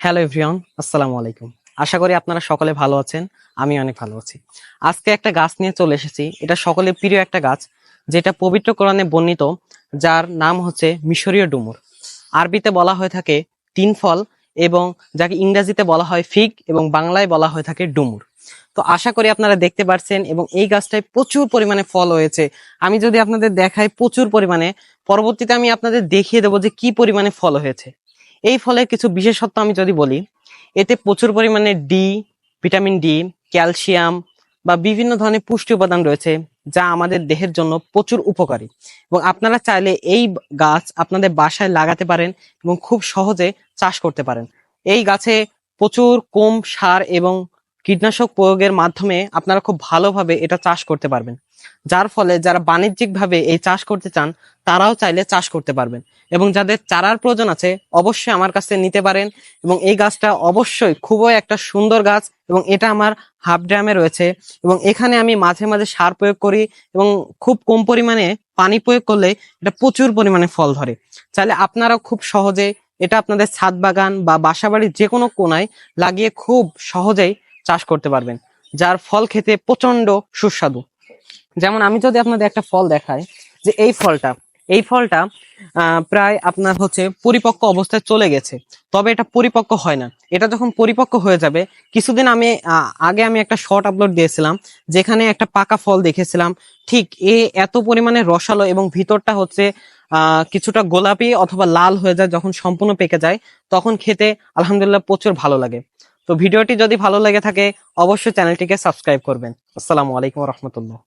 Hello everyone, আসসালামু আলাইকুম। আশা করি আপনারা সকলে ভালো আছেন, আমি অনেক ভালো আছি। আজকে একটা গাছ নিয়ে চলে এসেছি, এটা সকলের প্রিয় একটা গাছ, যেটা পবিত্র কোরআনে বর্ণিত, যার নাম হচ্ছে মিশরীয় ডুমুর। আরবিতে বলা হয়ে থাকে তিন ফল এবং যাকে ইংরেজিতে বলা হয় ফিগ এবং বাংলায় বলা হয়ে থাকে ডুমুর। তো আশা করি আপনারা দেখতে পাচ্ছেন এবং এই গাছটায় প্রচুর পরিমাণে ফল হয়েছে। আমি যদি আপনাদের দেখাই প্রচুর পরিমাণে, পরবর্তীতে আমি আপনাদের দেখিয়ে দেবো যে কি পরিমাণে ফল হয়েছে। এই ফলে কিছু বিশেষত্ব আমি যদি বলি, এতে প্রচুর পরিমাণে ডি ভিটামিন ডি ক্যালসিয়াম বা বিভিন্ন ধরনের পুষ্টি উপাদান রয়েছে যা আমাদের দেহের জন্য প্রচুর উপকারী। এবং আপনারা চাইলে এই গাছ আপনাদের বাসায় লাগাতে পারেন এবং খুব সহজে চাষ করতে পারেন। এই গাছে প্রচুর কম সার এবং কীটনাশক প্রয়োগের মাধ্যমে আপনারা খুব ভালোভাবে এটা চাষ করতে পারবেন। যার ফলে যারা বাণিজ্যিকভাবে এই চাষ করতে চান, তারাও চাইলে চাষ করতে পারবেন। এবং যাদের চারার প্রয়োজন আছে, অবশ্যই আমার কাছে নিতে পারেন এবং এই গাছটা অবশ্যই খুবই একটা সুন্দর গাছ এবং এটা আমার হাফ ড্রামে রয়েছে এবং এখানে আমি মাঝে মাঝে সার প্রয়োগ করি এবং খুব কম পরিমাণে পানি প্রয়োগ করলে এটা প্রচুর পরিমাণে ফল ধরে। চাইলে আপনারাও খুব সহজে এটা আপনাদের ছাদ বাগান বা বাসাবাড়ির যে কোনো কোনায় লাগিয়ে খুব সহজেই চাষ করতে পারবেন, যার ফল খেতে প্রচণ্ড সুস্বাদু। যেমন আমি যদি আপনাদের একটা ফল দেখাই, যে এই ফলটা এই ফলটা প্রায় আপনার হচ্ছে পরিপক্ক অবস্থায় চলে গেছে। তবে এটা পরিপক্ক হয় না। এটা যখন পরিপক্ক হয়ে যাবে, কিছুদিন আমি আগে আমি একটা শর্ট আপলোড দিয়েছিলাম, যেখানে একটা পাকা ফল দেখেছিলাম। ঠিক এ, এত পরিমাণে রসালো এবং ভিতরটা হচ্ছে কিছুটা গোলাপি অথবা লাল হয়ে যায়, যখন সম্পূর্ণ পেকে যায়, তখন খেতে আলহামদুলিল্লাহ প্রচুর ভালো লাগে। তো ভিডিওটি যদি ভালো লেগে থাকে অবশ্যই চ্যানেলটিকে সাবস্ক্রাইব করবেন। আসসালামু আলাইকুম রহমতুল্লাহ।